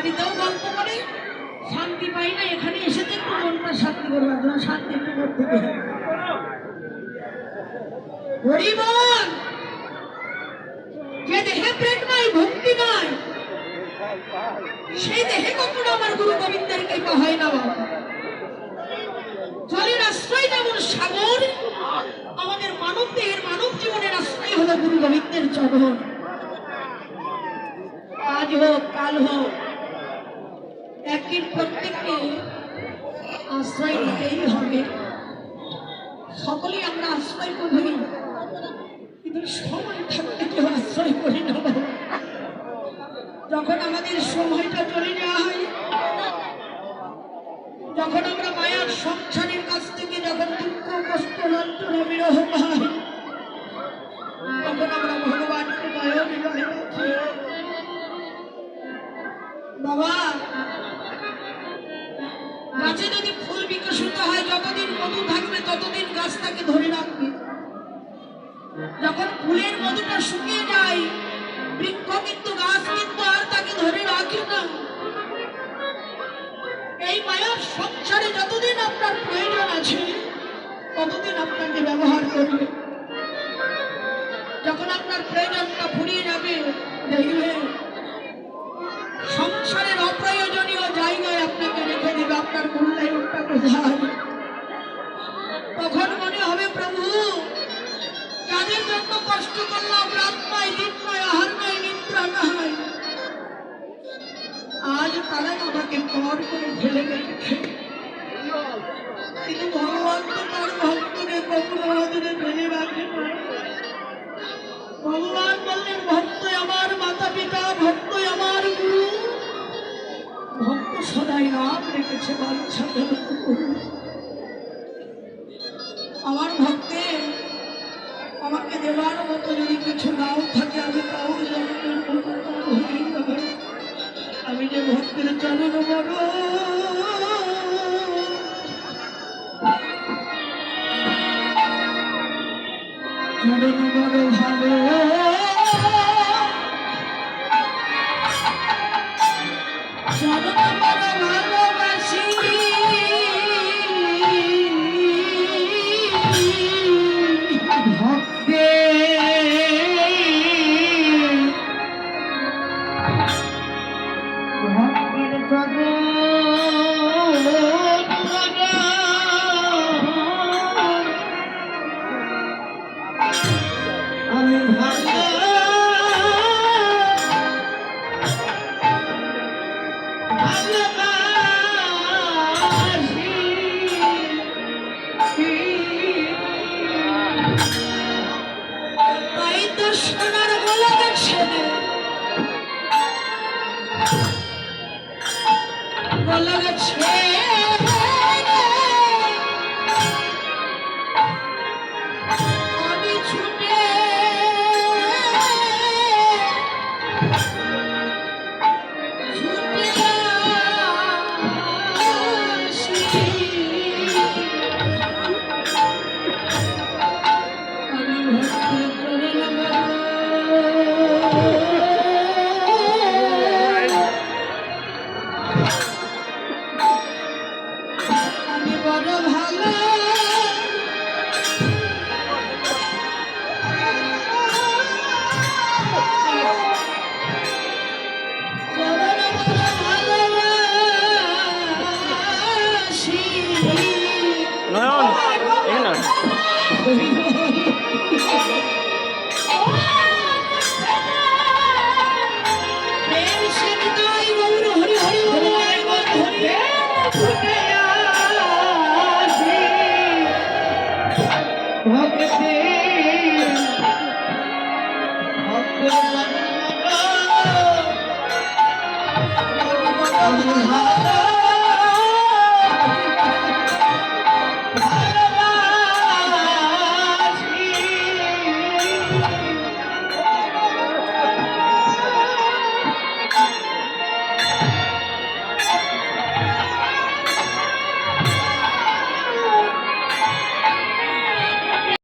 বাড়িতেও গল্প করে, শান্তি পাই না, এখানে এসে তো একটু মনটা শান্তি করবার জন্য, শান্তি একটু করতে হরিবল! যে দেহে প্রেম নাই, ভক্তি নাই, সেই দেহে কখনো আমার গুরু গোবিন্দের কৃপা হয় না বাবা। জলের আশ্রয় যেমন সাগর, আমাদের মানব দেহের মানব জীবনের আশ্রয় হলো গুরু গোবিন্দের চরণ। আজ হোক, কাল হোক একদিন প্রত্যেককে আশ্রয় নিতেই হবে। সকলেই আমরা আশ্রয় করি। কিন্তু সময় থাকতে কেউ আশ্রয় করি না। যখন আমাদের সময়টা চলে যাওয়া হয়, যখন আমরা মায়ার সংসারের কাছ থেকে যখন দুঃখ, কষ্ট লঞ্চনা বিরহ পাই, তখন আমরা ভগবানকে নয়ন জলে বাবা গাছটাকে ধরে রাখবে। যখন ফুলের মধুটা শুকিয়ে যায়, বৃক্ষ কিন্তু, গাছ কিন্তু আর তাকে ধরে রাখে না। এই মায়ার সংসারে যতদিন আপনার প্রয়োজন আছে, ততদিন আপনাকে ব্যবহার করবে। যখন আপনার প্রয়োজনটা ফুরিয়ে যাবে, দেখবে সংসারের অপ্রয়োজনীয় জায়গায় আপনাকে রেখে দেবে, আপনার মূল্যায়নটা কোথায়? তখন কষ্ট করলাম, রাত নয় দিন নয়, আহার নয় নিদ্রা নয় আজ তারা আমাকে পর করে ফেলে গেছে কিন্তু ভগবান তো তার ভক্তকে কখনো আদরে ফেলে রাখে ভগবান বললেন, ভক্তই আমার মাতা পিতা, ভক্তই আমার গুরু। ভক্ত সদাই নাম রেখেছে বাঞ্ছা আমার নাও থাকে আমি যাবে আমি যে ভক্তের চরণ বড় চরণ বড় ভালো। সোনার গলা গেছে গলা গেছে এখানে প্রেম